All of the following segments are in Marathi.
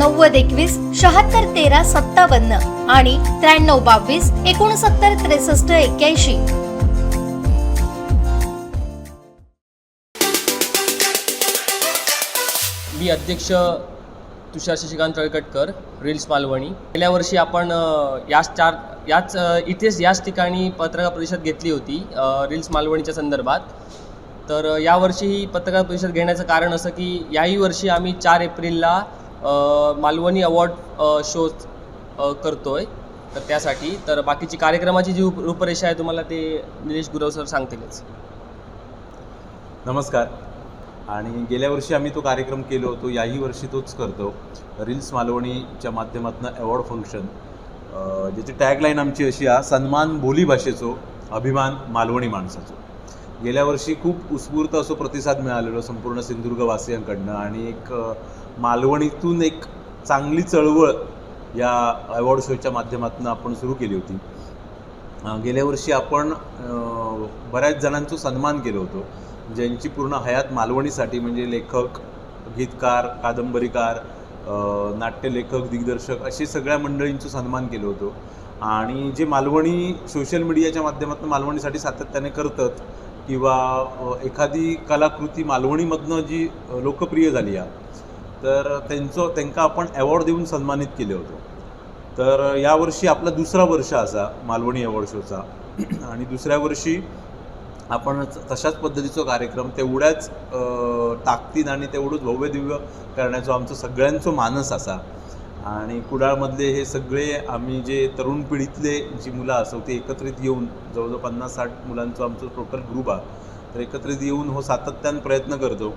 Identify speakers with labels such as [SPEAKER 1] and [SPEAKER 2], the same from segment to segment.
[SPEAKER 1] नव्वद एकवीस शहात्तर तेरा सत्तावन्न आणि त्र्याण्णव बावीस एकोणसत्तर त्रेसष्ट एक्क्याऐंशी.
[SPEAKER 2] मी अध्यक्ष तुषार शशिकांत तळकटकर रील्स मालवणी. गेल्या वर्षी आपण याच चार याच इथेच याच ठिकाणी पत्रकार परिषद घेतली होती रिल्स रील्स मालवणीच्या संदर्भात. तर यावर्षी ही पत्रकार परिषद घेण्याचं कारण असं की याही वर्षी आम्ही चार एप्रिलला मालवणी अवॉर्ड शोज शो आहे तर त्यासाठी. तर बाकीची कार्यक्रमाची जी रूपरेषा आहे तुम्हाला ते निलेश गुरव सर सांगतीलच.
[SPEAKER 3] नमस्कार. आणि गेल्या वर्षी आम्ही तो कार्यक्रम केलो होतो. याही वर्षी तोच करतो. रील्स मालवणीच्या माध्यमातून अवॉर्ड फंक्शन ज्याची टॅगलाईन आमची अशी आहे सन्मान बोली भाषेचो अभिमान मालवणी माणसाचो. गेल्या वर्षी खूप उत्स्फूर्त असो प्रतिसाद मिळालेलो संपूर्ण सिंधुदुर्गवासियांकडनं. आणि एक मालवणीतून एक चांगली चळवळ या अवॉर्ड शोच्या माध्यमातून आपण सुरू केली होती. गेल्या वर्षी आपण बऱ्याच जणांचा सन्मान केलं होतं. ज्यांची पूर्ण हयात मालवणीसाठी म्हणजे लेखक गीतकार कादंबरीकार नाट्यलेखक दिग्दर्शक असे सगळ्या मंडळींचं सन्मान केलं होतं. आणि जे मालवणी सोशल मीडियाच्या माध्यमातून मालवणीसाठी सातत्याने करतात किंवा एखादी कलाकृती मालवणीमधनं जी लोकप्रिय झाली आहे तर त्यांचं त्यांना आपण अवॉर्ड देऊन सन्मानित केले होतो. तर यावर्षी आपला दुसरा वर्ष असा मालवणी अवॉर्ड शोचा आणि दुसऱ्या वर्षी आपण तशाच पद्धतीचा कार्यक्रम तेवढ्याच ताकदीन आणि तेवढंच भव्य दिव्य करण्याचं आमचं सगळ्यांचं मानस असा आणि कुडाळमधले हे सगळे आम्ही जे तरुण पिढीतले जी मुलं असो ते एकत्रित येऊन जवळजवळ पन्नास साठ मुलांचं आमचं टोटल ग्रुप आहे. तर एकत्रित येऊन हो सातत्यानं प्रयत्न करतो.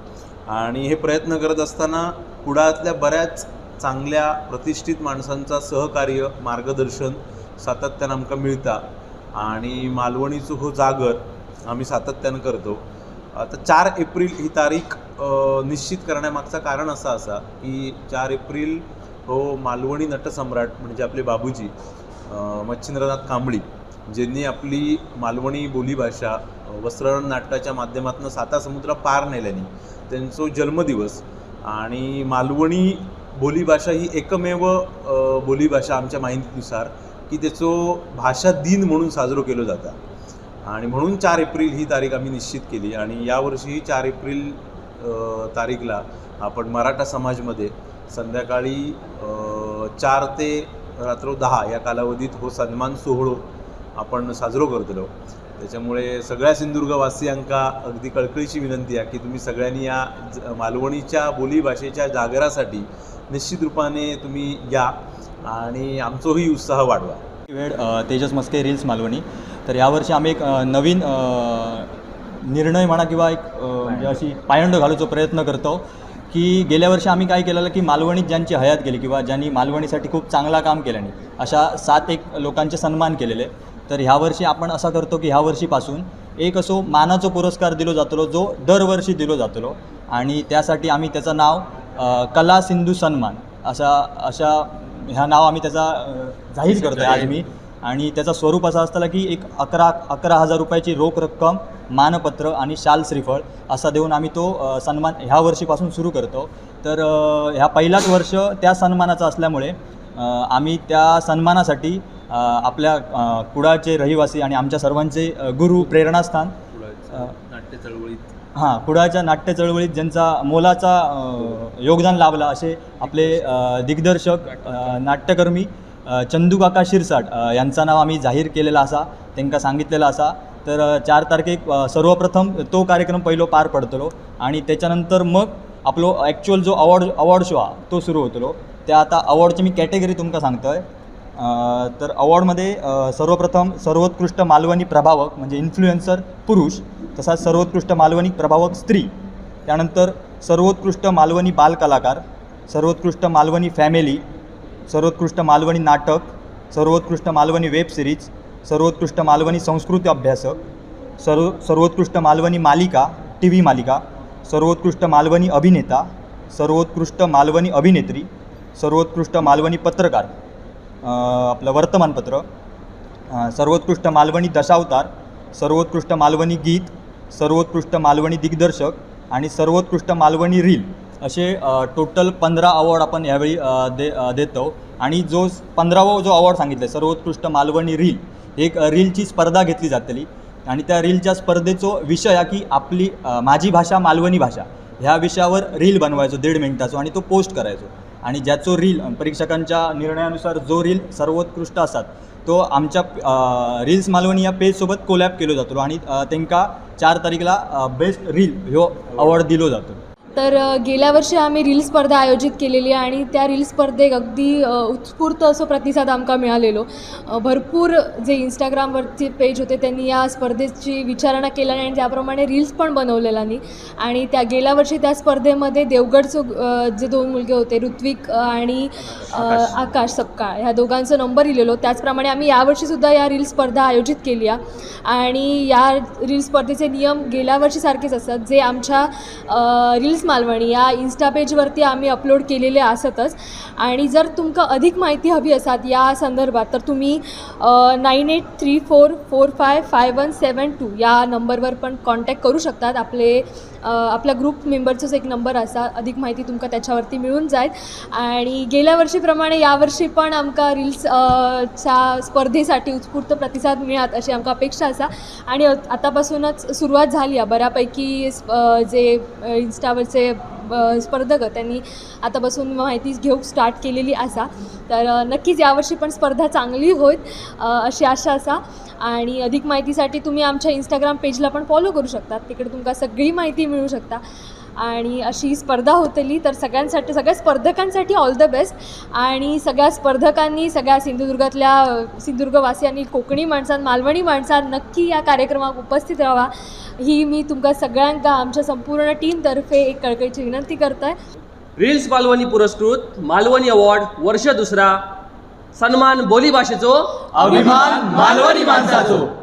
[SPEAKER 3] आणि हे प्रयत्न करत असताना कुडाळातल्या बऱ्याच चांगल्या प्रतिष्ठित माणसांचा सहकार्य मार्गदर्शन सातत्यानं आमकां मिळता. आणि मालवणीचो हो जागर आम्ही सातत्यानं करतो. आता चार एप्रिल ही तारीख निश्चित करण्यामागचं कारण असं असा की चार एप्रिल हो मालवणी नटसम्राट म्हणजे आपले बाबूजी मच्छिंद्रनाथ कांबळी ज्यांनी आपली मालवणी बोलीभाषा अ, वस्त्रण माध्यमातून साता समुद्र पार नेल्याने त्यांचा जन्मदिवस आणि मालवणी बोलीभाषा ही एकमेव बोलीभाषा आमच्या माहितीनुसार की त्याचो भाषा दिन म्हणून साजरो केलो जाता. आणि म्हणून चार एप्रिल ही तारीख आम्ही निश्चित केली आणि यावर्षीही चार एप्रिल तारीखला आपण मराठा समाजमध्ये संध्याकाळी चार ते रात्र दहा या कालावधीत हो सन्मान सोहळो आपण साजरो करतलो. त्याच्यामुळे सगळ्या सिंधुदुर्गवासियांका अगदी कळकळीची विनंती आहे की तुम्ही सगळ्यांनी या ज- मालवणीच्या बोलीभाषेच्या जागरासाठी निश्चित रूपाने तुम्ही या आणि आमचोही उत्साह वाढवा.
[SPEAKER 4] वेळ तेजस मस्के रील्स मालवणी. तर यावर्षी आम्ही एक नवीन निर्णय म्हणा किंवा एक म्हणजे अशी पायंड घालूचो प्रयत्न करतो. की गेल्या वर्षी आम्ही काय केलेलं की मालवणीत ज्यांची हयात गेली किंवा ज्यांनी मालवणीसाठी खूप चांगला काम केल्याने अशा सात एक लोकांचे सन्मान केलेले. तर ह्या वर्षी आपण असा करतो की ह्या वर्षीपासून एक असो मानाचो पुरस्कार दिलो जातलो जो दरवर्षी दिलो जातलो. आणि त्यासाठी आम्ही त्याचं नाव कला सिंधू सन्मान असा अशा ह्या नाव आम्ही त्याचा जाहीर करतो आहे आज मी. आणि त्याचं स्वरूप असं असतं की एक अकरा अकरा हजार रुपयाची रोख रक्कम मानपत्र आणि शाल श्रीफळ असा देऊन आम्ही तो सन्मान ह्या वर्षीपासून सुरू करतो. तर ह्या पहिलाच वर्ष त्या सन्मानाचं असल्यामुळे आम्ही त्या सन्मानासाठी आपल्या अ, कुडाळचे रहिवासी आणि आमच्या सर्वांचे गुरु प्रेरणास्थान
[SPEAKER 3] नाट्य चळवळीत.
[SPEAKER 4] हां कुडाळच्या नाट्य चळवळीत ज्यांचा मोलाचा योगदान लाभला असे आपले दिग्दर्शक नाट्यकर्मी चंदूकाका चंदू काका शिरसाट यांचा यांचं नाव आम्ही जाहीर केलेला असा त्यांना सांगितलेला असा. तर चार तारखेक सर्वप्रथम तो कार्यक्रम पहिलो पार पडतलो आणि त्याच्यानंतर मग आपलो ॲक्च्युअल जो अवॉर्ड अवॉर्ड शो हा तो सुरू होतलो. त्या आता अवॉर्डची मी कॅटेगरी तुमकां सांगतोय. तर अवॉर्डमध्ये सर्वप्रथम सर्वोत्कृष्ट मालवणी प्रभावक म्हणजे इन्फ्लुएन्सर पुरुष तसाच सर्वोत्कृष्ट मालवणी प्रभावक स्त्री त्यानंतर सर्वोत्कृष्ट मालवणी बालकलाकार सर्वोत्कृष्ट मालवणी फॅमिली सर्वोत्कृष्ट मालवणी नाटक सर्वोत्कृष्ट मालवणी वेब सिरीज सर्वोत्कृष्ट मालवणी संस्कृती अभ्यासक सर्व सर्वोत्कृष्ट मालवणी मालिका टी व्ही मालिका सर्वोत्कृष्ट मालवणी अभिनेता सर्वोत्कृष्ट मालवणी अभिनेत्री सर्वोत्कृष्ट मालवणी पत्रकार आपलं वर्तमानपत्र सर्वोत्कृष्ट मालवणी दशावतार सर्वोत्कृष्ट मालवणी गीत सर्वोत्कृष्ट मालवणी दिग्दर्शक आणि सर्वोत्कृष्ट मालवणी रील असे टोटल पंधरा अवॉर्ड आपण यावेळी दे देतो. आणि जो पंधरावा जो अवॉर्ड सांगितला आहे सर्वोत्कृष्ट मालवणी रील एक रीलची स्पर्धा घेतली जातली. आणि त्या रीलच्या स्पर्धेचो विषय हा की आपली माझी भाषा मालवणी भाषा ह्या विषयावर रील बनवायचो दीड मिनटाचो आणि तो पोस्ट करायचो. आणि ज्याचो रील परीक्षकांच्या निर्णयानुसार जो रील सर्वोत्कृष्ट असतात तो आमच्या रील्स मालवणी या पेजसोबत कोलॅब केलो जातो. आणि त्यांना चार तारीखला बेस्ट रील ह्यो अवॉर्ड दिलो जातो.
[SPEAKER 5] तर गेल्या वर्षी आम्ही रील स्पर्धा आयोजित केलेली आहे आणि त्या रील स्पर्धेक अगदी उत्स्फूर्त असो प्रतिसाद आमकां मिळालेलो. भरपूर जे इंस्टाग्रामवरचे पेज होते त्यांनी या स्पर्धेची विचारणा केल्या आणि त्याप्रमाणे रील्स पण बनवलेल्यांनी. आणि त्या गेल्या वर्षी त्या स्पर्धेमध्ये देवगडचं जे दोन मुलगे होते ऋत्विक आणि आकाश. सपकाळ ह्या दोघांचा नंबर इलेलो त्याचप्रमाणे आम्ही यावर्षीसुद्धा या रील स्पर्धा आयोजित केली आहे. आणि या रील स्पर्धेचे नियम गेल्या वर्षीसारखेच असतात. जे आमच्या अ, मालवणी या इन्स्टा पेजवरती आम्ही अपलोड केलेले असतच. आणि जर तुमकां अधिक माहिती हवी असतात या संदर्भात तर तुम्ही nine eight three four four five five one seven two या नंबरवर पण कॉन्टॅक्ट करू शकतात. आपले आपल्या ग्रुप मेंबरचोच एक नंबर असा अधिक माहिती तुमकां त्याच्यावरती मिळून जाईल. आणि गेल्या वर्षीप्रमाणे यावर्षी पण आमकां रील्स च्या स्पर्धेसाठी उत्स्फूर्त प्रतिसाद मिळात अशी आमकां अपेक्षा आसा आणि आतापासूनच सुरुवात झाली आहे. बऱ्यापैकी जे अ, अ, स्पर्धक. त्यांनी त्यांनी आतापासून माहिती घेऊक स्टार्ट केलेली असा. तर नक्कीच यावर्षी पण स्पर्धा चांगली होईल अशी आशा असा. आणि अधिक माहितीसाठी तुम्ही आमच्या इंस्टाग्राम पेजला पण फॉलो करू शकता. तिकडे तुमका सगळी माहिती मिळू शकता. आणि अशी स्पर्धा होतली तर सगळ्यांसाठी सगळ्या स्पर्धकांसाठी ऑल द बेस्ट आणि सगळ्या स्पर्धकांनी सगळ्या सिंधुदुर्गातल्या सिंधुदुर्गवासियांनी कोकणी माणसां मालवणी माणसां नक्की या कार्यक्रमात उपस्थित राहा ही मी तुमकां सगळ्यांका आमच्या संपूर्ण टीमतर्फे एक कळकळीची विनंती करतोय.
[SPEAKER 2] रील्स मालवणी पुरस्कृत मालवणी अवॉर्ड वर्ष दुसरा. सन्मान बोली भाषेचो.
[SPEAKER 4] अभिमान मालवणी माणसाचो.